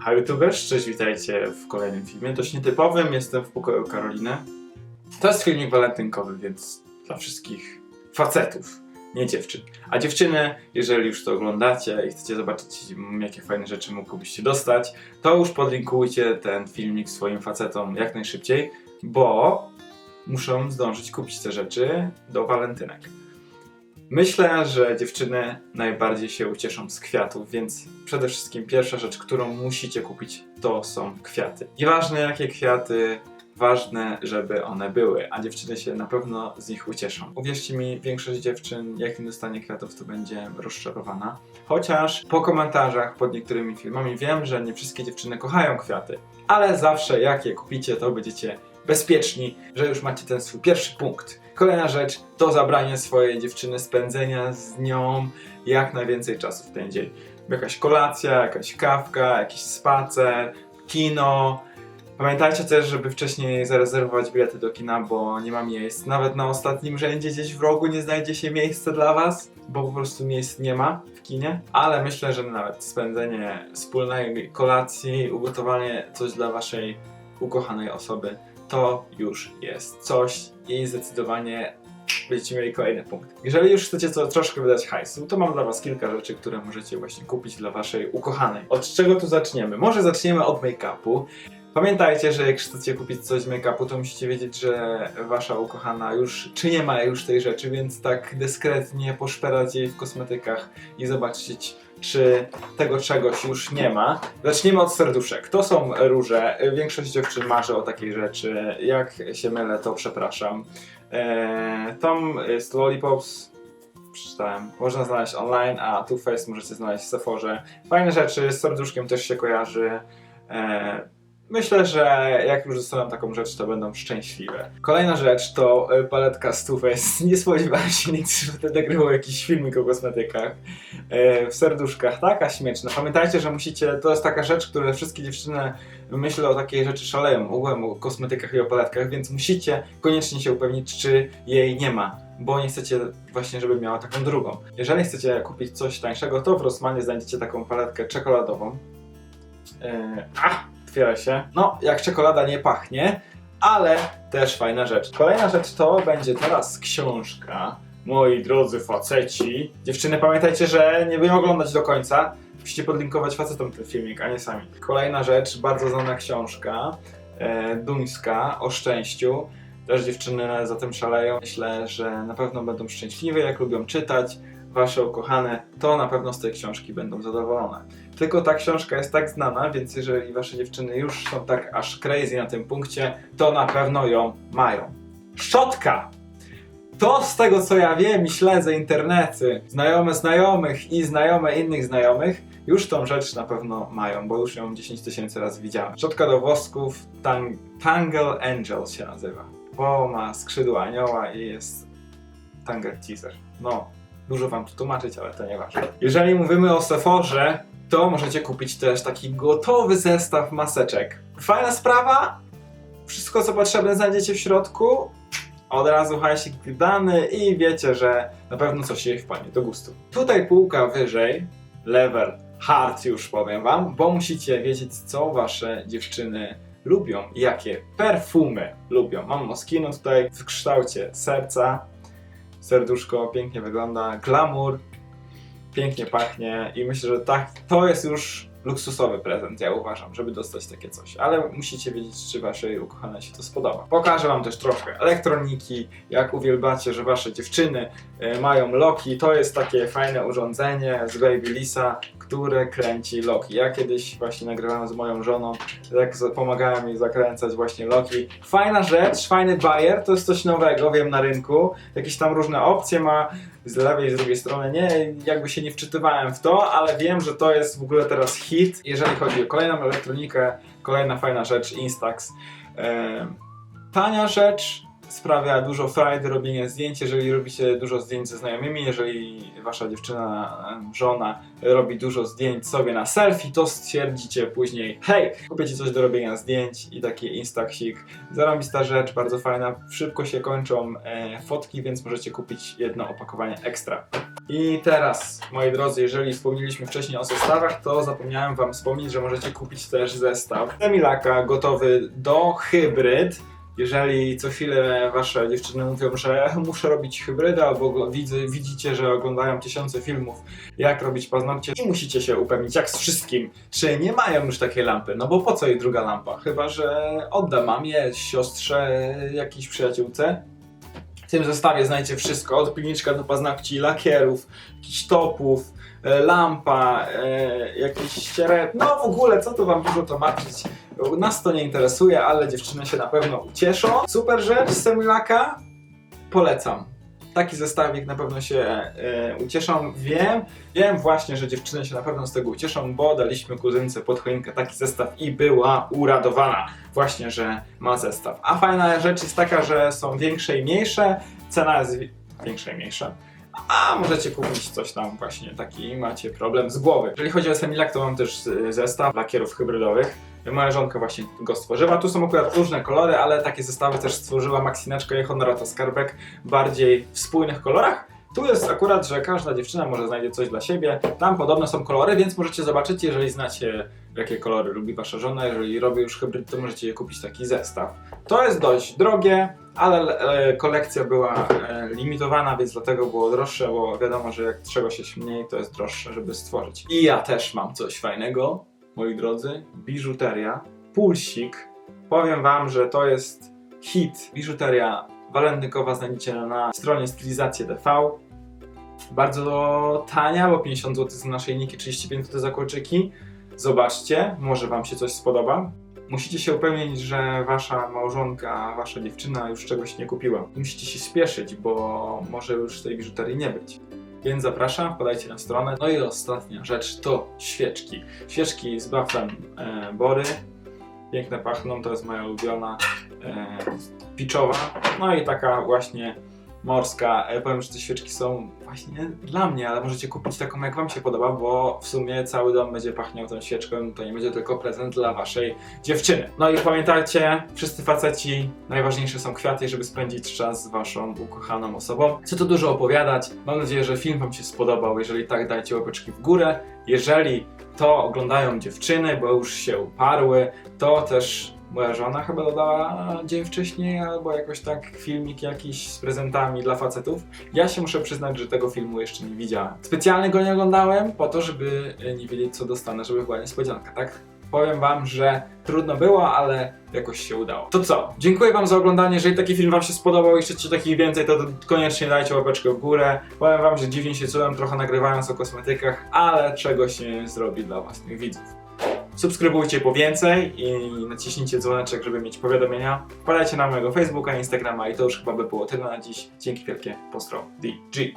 Hi YouTubers, cześć, witajcie w kolejnym filmie, dość nietypowym, jestem w pokoju Karoliny. To jest filmik walentynkowy, więc dla wszystkich facetów, nie dziewczyn. A dziewczyny, jeżeli już to oglądacie i chcecie zobaczyć, jakie fajne rzeczy mógłbyście dostać, to już podlinkujcie ten filmik swoim facetom jak najszybciej, bo muszą zdążyć kupić te rzeczy do walentynek. Myślę, że dziewczyny najbardziej się ucieszą z kwiatów, więc przede wszystkim pierwsza rzecz, którą musicie kupić, to są kwiaty. Nieważne jakie kwiaty, ważne, żeby one były, a dziewczyny się na pewno z nich ucieszą. Uwierzcie mi, większość dziewczyn, jak nie dostanie kwiatów, to będzie rozczarowana. Chociaż po komentarzach pod niektórymi filmami wiem, że nie wszystkie dziewczyny kochają kwiaty, ale zawsze jak je kupicie, to będziecie bezpieczni, że już macie ten swój pierwszy punkt. Kolejna rzecz to zabranie swojej dziewczyny, spędzenia z nią jak najwięcej czasu w ten dzień. Jakaś kolacja, jakaś kawka, jakiś spacer, kino. Pamiętajcie też, żeby wcześniej zarezerwować bilety do kina, bo nie ma miejsc. Nawet na ostatnim rzędzie gdzieś w rogu nie znajdzie się miejsce dla Was, bo po prostu miejsc nie ma w kinie. Ale myślę, że nawet spędzenie wspólnej kolacji, ugotowanie coś dla Waszej ukochanej osoby, to już jest coś i zdecydowanie będziecie mieli kolejny punkt. Jeżeli już chcecie co, troszkę wydać hajsu, to mam dla Was kilka rzeczy, które możecie właśnie kupić dla Waszej ukochanej. Od czego tu zaczniemy? Może zaczniemy od make-upu. Pamiętajcie, że jak chcecie kupić coś z make-upu, to musicie wiedzieć, że Wasza ukochana już, czy nie ma już tej rzeczy, więc tak dyskretnie poszperać jej w kosmetykach i zobaczyć, czy tego czegoś już nie ma. Zaczniemy od serduszek. To są róże. Większość dziewczyn marzy o takiej rzeczy. Jak się mylę, to przepraszam. Eee, Tom jest Lollipops. Przeczytałem. Można znaleźć online, a Too Faced możecie znaleźć w Sephorze. Fajne rzeczy, z serduszkiem też się kojarzy. Eee, Myślę, że jak już dostaną taką rzecz, to będą szczęśliwe. Kolejna rzecz to e, paletka Faced. Nie spodziewałem się nigdy, że będę nagrywał jakiś filmik o kosmetykach. E, w serduszkach, taka śmieszna. Pamiętajcie, że musicie, to jest taka rzecz, które wszystkie dziewczyny myślę o takiej rzeczy szaleją, ogółem o kosmetykach i o paletkach, więc musicie koniecznie się upewnić, czy jej nie ma, bo nie chcecie właśnie, żeby miała taką drugą. Jeżeli chcecie kupić coś tańszego, to w Rossmanie znajdziecie taką paletkę czekoladową. E, a, otwiera się. No, jak czekolada nie pachnie, ale też fajna rzecz. Kolejna rzecz to będzie teraz książka. Moi drodzy faceci. Dziewczyny, pamiętajcie, że nie będą oglądać do końca. Musicie podlinkować facetom ten filmik, a nie sami. Kolejna rzecz, bardzo znana książka. E, duńska, o szczęściu. Też dziewczyny za tym szaleją. Myślę, że na pewno będą szczęśliwe, jak lubią czytać. Wasze ukochane, to na pewno z tej książki będą zadowolone. Tylko ta książka jest tak znana, więc jeżeli wasze dziewczyny już są tak aż crazy na tym punkcie, to na pewno ją mają. Szczotka! To z tego co ja wiem i śledzę internety, znajome znajomych i znajome innych znajomych, już tą rzecz na pewno mają, bo już ją 10 tysięcy razy widziałem. Szczotka do wosków Tang Tangle Angel się nazywa, bo ma skrzydła anioła i jest Tanger Teaser. No, dużo wam tu tłumaczyć, ale to nieważne. Jeżeli mówimy o Sephorze, to możecie kupić też taki gotowy zestaw maseczek. Fajna sprawa, wszystko co potrzebne znajdziecie w środku, od razu hajsik dany i wiecie, że na pewno coś jej wpadnie do gustu. Tutaj półka wyżej, level hard już powiem wam, bo musicie wiedzieć co wasze dziewczyny lubią, jakie perfumy lubią. Mam Moschino tutaj w kształcie serca, serduszko pięknie wygląda, glamour, pięknie pachnie i myślę, że tak, to jest już luksusowy prezent, ja uważam, żeby dostać takie coś. Ale musicie wiedzieć, czy waszej ukochanej się to spodoba. Pokażę wam też troszkę elektroniki, jak uwielbiacie, że wasze dziewczyny e, mają loki. To jest takie fajne urządzenie z Babylisa, które kręci loki. Ja kiedyś właśnie nagrywałem z moją żoną, tak pomagałem jej zakręcać właśnie loki. Fajna rzecz, fajny bajer, to jest coś nowego, wiem, na rynku. Jakieś tam różne opcje ma, z lewej i z drugiej strony nie, jakby się nie wczytywałem w to, ale wiem, że to jest w ogóle teraz hit, jeżeli chodzi o kolejną elektronikę, kolejna fajna rzecz, Instax. Em, tania rzecz, sprawia dużo frajdy robienie zdjęć, jeżeli robicie dużo zdjęć ze znajomymi, jeżeli wasza dziewczyna, żona robi dużo zdjęć sobie na selfie, to stwierdzicie później, hej, kupię ci coś do robienia zdjęć i taki instaksik. Zarobista rzecz, bardzo fajna, szybko się kończą e, fotki, więc możecie kupić jedno opakowanie ekstra. I teraz, moi drodzy, jeżeli wspomnieliśmy wcześniej o zestawach, to zapomniałem wam wspomnieć, że możecie kupić też zestaw Emilaka gotowy do hybryd. Jeżeli co chwilę wasze dziewczyny mówią, że muszę robić go- widzę, widzicie, że oglądają tysiące filmów, jak robić paznokcie, i musicie się upewnić, jak z wszystkim, czy nie mają już takiej lampy. No bo po co jej druga lampa? Chyba, że odda mamie, siostrze, jakiejś przyjaciółce. Tym zestawie znajdziecie wszystko, od pilniczka do paznokci, lakierów, jakichś topów, e, lampa, e, jakiś ścieret. No w ogóle, co tu wam dużo tłumaczyć? Nas to nie interesuje, ale dziewczyny się na pewno ucieszą. Super rzecz z Semilaka. Polecam. Taki zestawik na pewno się e, ucieszą. Wiem, wiem właśnie, że dziewczyny się na pewno z tego ucieszą, bo daliśmy kuzynce pod choinkę taki zestaw i była uradowana właśnie, że ma zestaw. A fajna rzecz jest taka, że są większe i mniejsze, cena jest wi- większa i mniejsza. A możecie kupić coś tam właśnie taki macie problem z głowy. Jeżeli chodzi o Semilak, to mam też zestaw lakierów hybrydowych. Moja żonka właśnie go stworzyła. Tu są akurat różne kolory, ale takie zestawy też stworzyła Maxineczka i Honorata Skarbek bardziej w spójnych kolorach. Tu jest akurat, że każda dziewczyna może znajdzie coś dla siebie. Tam podobno są kolory, więc możecie zobaczyć, jeżeli znacie jakie kolory lubi wasza żona. Jeżeli robi już hybryd, to możecie je kupić taki zestaw. To jest dość drogie, ale e, kolekcja była e, limitowana, więc dlatego było droższe, bo wiadomo, że jak czegoś jest mniej, to jest droższe, żeby stworzyć. I ja też mam coś fajnego, moi drodzy. Biżuteria, pulsik. Powiem wam, że to jest hit. Biżuteria walentynkowa znajdziecie na stronie Stylizacje TV. Bardzo tania, bo 50 zł za naszyjniki, 35 zł za kolczyki. Zobaczcie, może wam się coś spodoba. Musicie się upewnić, że wasza małżonka, wasza dziewczyna już czegoś nie kupiła. Musicie się spieszyć, bo może już tej biżuterii nie być. Więc zapraszam, podajcie na stronę. No i ostatnia rzecz to świeczki. Świeczki z buffem e, Bory. Piękne pachną, to jest moja ulubiona e, piczowa. No i taka właśnie morska. E, powiem, że te świeczki są właśnie dla mnie, ale możecie kupić taką jak wam się podoba, bo w sumie cały dom będzie pachniał tą świeczką. To nie będzie tylko prezent dla waszej dziewczyny. No i pamiętajcie, wszyscy faceci, najważniejsze są kwiaty, żeby spędzić czas z waszą ukochaną osobą. Co tu dużo opowiadać. Mam nadzieję, że film wam się spodobał. Jeżeli tak, dajcie łapeczki w górę. Jeżeli to oglądają dziewczyny, bo już się uparły, to też moja żona chyba dodała dzień wcześniej, albo jakoś tak filmik jakiś z prezentami dla facetów. Ja się muszę przyznać, że tego filmu jeszcze nie widziałem. Specjalnie go nie oglądałem po to, żeby e, nie wiedzieć co dostanę, żeby była niespodzianka, tak? Powiem wam, że trudno było, ale jakoś się udało. To co? Dziękuję wam za oglądanie. Jeżeli taki film wam się spodobał i chcecie takich więcej, to koniecznie dajcie łapeczkę w górę. Powiem wam, że dziwnie się czułem trochę nagrywając o kosmetykach, ale czego się zrobi dla własnych widzów. Subskrybujcie po więcej i naciśnijcie dzwoneczek, żeby mieć powiadomienia. Wpadajcie na mojego Facebooka, Instagrama i to już chyba by było tyle na dziś. Dzięki wielkie, postro, DG.